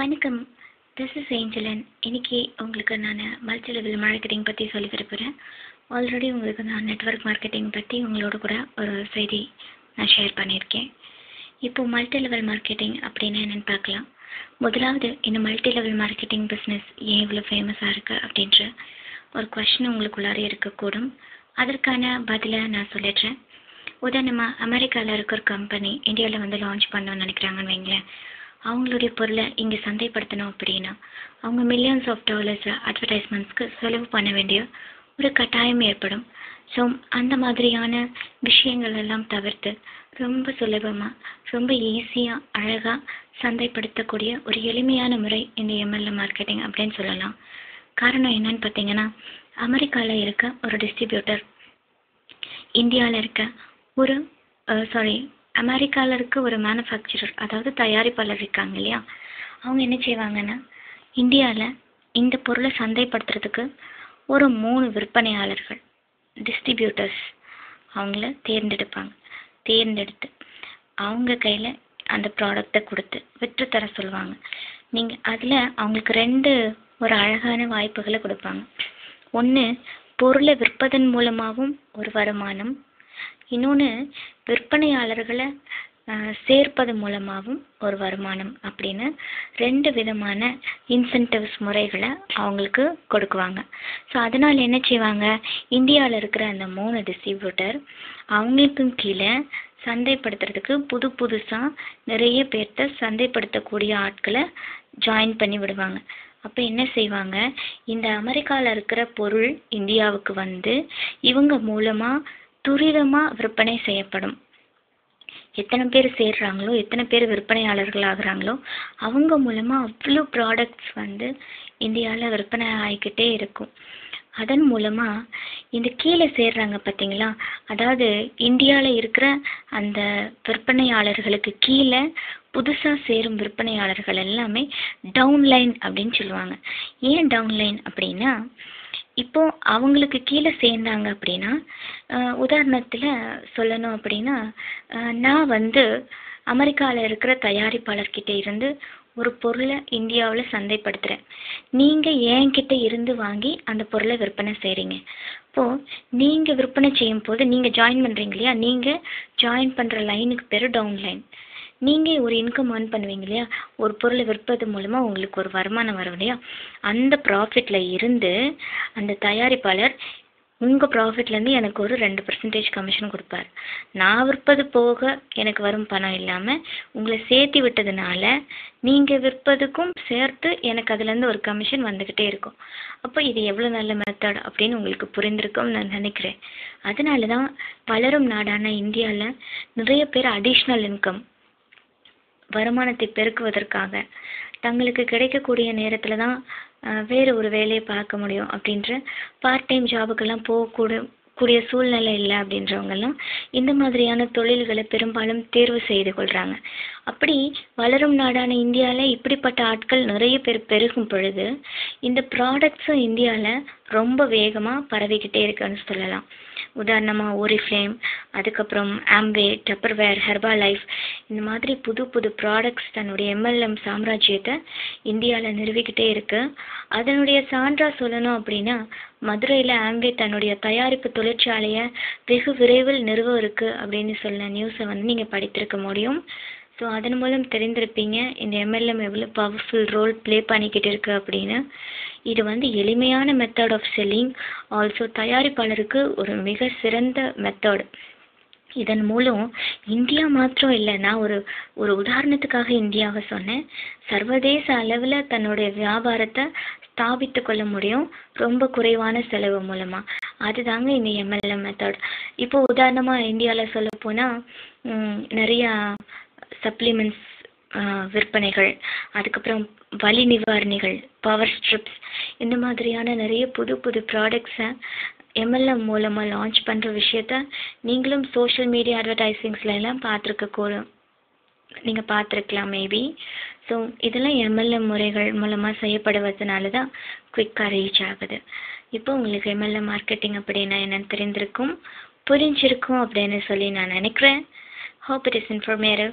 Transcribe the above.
வணக்கம். This is ஏஞ்சலன் இன்னைக்கு உங்களுக்கு நான் மல்டி லெவல் மார்க்கெட்டிங் பற்றி சொல்லி தர போகிறேன் ஆல்ரெடி உங்களுக்கு நான் நெட்வொர்க் மார்க்கெட்டிங் பற்றி உங்களோட கூட ஒரு செய்தி நான் ஷேர் பண்ணியிருக்கேன். இப்போ மல்டி லெவல் மார்க்கெட்டிங் அப்படின்னு என்னென்னு பார்க்கலாம். முதலாவது இந்த மல்டி லெவல் மார்க்கெட்டிங் பிஸ்னஸ் ஏன் இவ்வளோ ஃபேமஸாக இருக்குது அப்படின்ற ஒரு கொஷின் உங்களுக்குள்ளாரே இருக்கக்கூடும். அதற்கான பதிலை நான் சொல்லிடுறேன். உதாரணமாக அமெரிக்காவில் இருக்கிற ஒரு கம்பெனி இந்தியாவில் வந்து லான்ச் பண்ணணும்னு நினைக்கிறாங்கன்னு வைங்களேன். அவங்களுடைய பொருளை இங்கே சந்தைப்படுத்தணும் அப்படின்னா அவங்க மில்லியன்ஸ் ஆஃப் டாலர்ஸ் அட்வர்டைஸ்மெண்ட்ஸ்க்கு செலவு பண்ண வேண்டிய ஒரு கட்டாயம் ஏற்படும். ஸோ அந்த மாதிரியான விஷயங்கள் எல்லாம் தவிர்த்து ரொம்ப சுலபமாக ரொம்ப ஈஸியாக அழகாக சந்தைப்படுத்தக்கூடிய ஒரு எளிமையான முறை இந்த எம்எல்ஏ மார்க்கெட்டிங் அப்படின்னு சொல்லலாம். காரணம் என்னன்னு பார்த்தீங்கன்னா அமெரிக்காவில் இருக்க ஒரு டிஸ்ட்ரிபியூட்டர் இந்தியாவில் இருக்க ஒரு சாரி அமெரிக்காவில் இருக்க ஒரு மேனுஃபேக்சரர் அதாவது தயாரிப்பாளர் இருக்காங்க இல்லையா? அவங்க என்ன செய்வாங்கன்னா இந்தியாவில் இந்த பொருளை சந்தைப்படுத்துறதுக்கு ஒரு மூணு விற்பனையாளர்கள் டிஸ்ட்ரிபியூட்டர்ஸ் அவங்கள தேர்ந்தெடுப்பாங்க. தேர்ந்தெடுத்து அவங்க கையில் அந்த ப்ராடக்டை கொடுத்து விற்று தர சொல்லுவாங்க. நீங்கள் அதில் அவங்களுக்கு ரெண்டு ஒரு அழகான வாய்ப்புகளை கொடுப்பாங்க. ஒன்று பொருளை விற்பதன் மூலமாகவும் ஒரு வருமானம் இன்னொன்று விற்பனையாளர்களை சேர்ப்பது மூலமாகவும் ஒரு வருமானம் அப்படின்னு ரெண்டு விதமான இன்சென்டிவ்ஸ் முறைகளை அவங்களுக்கு கொடுக்குவாங்க. ஸோ அதனால் என்ன செய்வாங்க? இந்தியாவில் இருக்கிற அந்த மூணு டிஸ்ட்ரிபியூட்டர் அவங்களுக்கும் கீழே சந்தைப்படுத்துறதுக்கு புது புதுசாக நிறைய பேர்த்த சந்தைப்படுத்தக்கூடிய ஆட்களை ஜாயின் பண்ணி விடுவாங்க. அப்போ என்ன செய்வாங்க? இந்த அமெரிக்காவில் இருக்கிற பொருள் இந்தியாவுக்கு வந்து இவங்க மூலமாக துரிதமாக விற்பனை செய்யப்படும். எத்தனை பேர் சேர்றாங்களோ எத்தனை பேர் விற்பனையாளர்கள் ஆகுறாங்களோ அவங்க மூலமாக அவ்வளோ ப்ராடக்ட்ஸ் வந்து இந்தியாவில் விற்பனை ஆகிக்கிட்டே இருக்கும். அதன் மூலமாக இந்த கீழே சேர்றாங்க பார்த்தீங்களா அதாவது இந்தியாவில் இருக்கிற அந்த விற்பனையாளர்களுக்கு கீழே புதுசாக சேரும் விற்பனையாளர்கள் எல்லாமே டவுன்லைன் அப்படின்னு சொல்லுவாங்க. ஏன் டவுன்லைன் அப்படின்னா இப்போ அவங்களுக்கு கீழே சேர்ந்தாங்க அப்படின்னா உதாரணத்தில் சொல்லணும் அப்படின்னா நான் வந்து அமெரிக்காவில் இருக்கிற தயாரிப்பாளர்கிட்ட இருந்து ஒரு பொருளை இந்தியாவில் சந்தைப்படுத்துகிறேன் நீங்கள் என்கிட்ட இருந்து வாங்கி அந்த பொருளை விற்பனை செய்கிறீங்க இப்போது நீங்கள் விற்பனை செய்யும் போது நீங்கள் ஜாயின் பண்ணுறீங்க இல்லையா? நீங்கள் ஜாயின் பண்ணுற லைனுக்கு பேர் டவுன் லைன் நீங்கள் ஒரு இன்கம் ஏர்ன் பண்ணுவீங்க இல்லையா? ஒரு பொருளை விற்பது மூலமாக உங்களுக்கு ஒரு வருமானம் வரும் இல்லையா? அந்த ப்ராஃபிட்டில் இருந்து அந்த தயாரிப்பாளர் உங்கள் ப்ராஃபிட்லேருந்து எனக்கு ஒரு ரெண்டு பர்சன்டேஜ் கமிஷன் கொடுப்பார். நான் விற்பது போக எனக்கு வரும் பணம் இல்லாமல் உங்களை சேர்த்து விட்டதுனால நீங்கள் விற்பதுக்கும் சேர்த்து எனக்கு அதுலேருந்து ஒரு கமிஷன் வந்துக்கிட்டே இருக்கும். அப்போ இது எவ்வளோ நல்ல மெத்தட் அப்படின்னு உங்களுக்கு புரிந்திருக்கும்னு நான் நினைக்கிறேன். அதனால தான் வளரும் நாடான இந்தியாவில் நிறைய பேர் அடிஷ்னல் இன்கம் வருமானத்தை பெருக்குவதற்காக தங்களுக்கு கிடைக்கக்கூடிய நேரத்தில் தான் வேறு ஒரு வேலையை பார்க்க முடியும் அப்படின்ற பார்ட் டைம் ஜாபுக்கெல்லாம் போகக்கூட கூடிய சூழ்நிலை இல்லை அப்படின்றவங்கெல்லாம் இந்த மாதிரியான தொழில்களை பெரும்பாலும் தேர்வு செய்து கொள்கிறாங்க அப்படி வளரும் நாடான இந்தியாவில் இப்படிப்பட்ட ஆட்கள் நிறைய பேர் பெருகும் பொழுது இந்த ப்ராடக்ட்ஸும் இந்தியாவில் ரொம்ப வேகமாக பரவிக்கிட்டே இருக்குன்னு சொல்லலாம். உதாரணமாக ஓரிஃப்ளேம் அதுக்கப்புறம் ஆம்வே டப்பர்வேர் ஹெர்பா லைஃப் இந்த மாதிரி புது புது ப்ராடக்ட்ஸ் தன்னுடைய எம்எல்எம் சாம்ராஜ்யத்தை இந்தியாவில் நிறுவிக்கிட்டே இருக்குது அதனுடைய சான்றாக சொல்லணும் அப்படின்னா மதுரையில் ஆம்வே தன்னுடைய தயாரிப்பு தொழிற்சாலையை வெகு விரைவில் நிறுவ இருக்குது அப்படின்னு சொன்ன நியூஸை வந்து நீங்கள் படித்திருக்க முடியும். ஸோ அதன் மூலம் தெரிந்திருப்பீங்க இந்த எம்எல்எம் எவ்வளோ பவர்ஃபுல் ரோல் ப்ளே பண்ணிக்கிட்டு இருக்கு அப்படின்னு. இது வந்து எளிமையான மெத்தட் ஆஃப் செல்லிங் ஆல்சோ தயாரிப்பாளருக்கு ஒரு மிக சிறந்த மெத்தட் இதன் மூலம் இந்தியா மாத்திரம் இல்லை நான் ஒரு ஒரு உதாரணத்துக்காக இந்தியாவை சொன்னேன். சர்வதேச அளவில் தன்னுடைய வியாபாரத்தை ஸ்தாபித்து கொள்ள முடியும் ரொம்ப குறைவான செலவு மூலமாக அதுதாங்க இந்த எம்எல்எம் மெத்தட் இப்போ உதாரணமாக இந்தியாவில் சொல்ல போனால் நிறையா சப்ளிமெண்ட்ஸ் விற்பனைகள் அதுக்கப்புறம் வலி நிவாரணிகள் பவர் ஸ்ட்ரிப்ஸ் இந்த மாதிரியான நிறைய புது புது ப்ராடக்ட்ஸை எம்எல்எம் மூலமாக லான்ச் பண்ணுற விஷயத்த நீங்களும் சோஷியல் மீடியா அட்வர்டைஸிங்ஸ்ல எல்லாம் பார்த்துருக்க கூடும். நீங்கள் பார்த்துருக்கலாம் மேபி ஸோ இதெல்லாம் எம்எல்எம் முறைகள் மூலமாக செய்யப்படுவதனால தான் குயிக்காக ரீச் ஆகுது. இப்போ உங்களுக்கு எம்எல்எம் மார்க்கெட்டிங் அப்படின்னா என்னென்னு தெரிந்திருக்கும் புரிஞ்சிருக்கும் அப்படின்னு சொல்லி நான் நினைக்கிறேன். Hope it is informative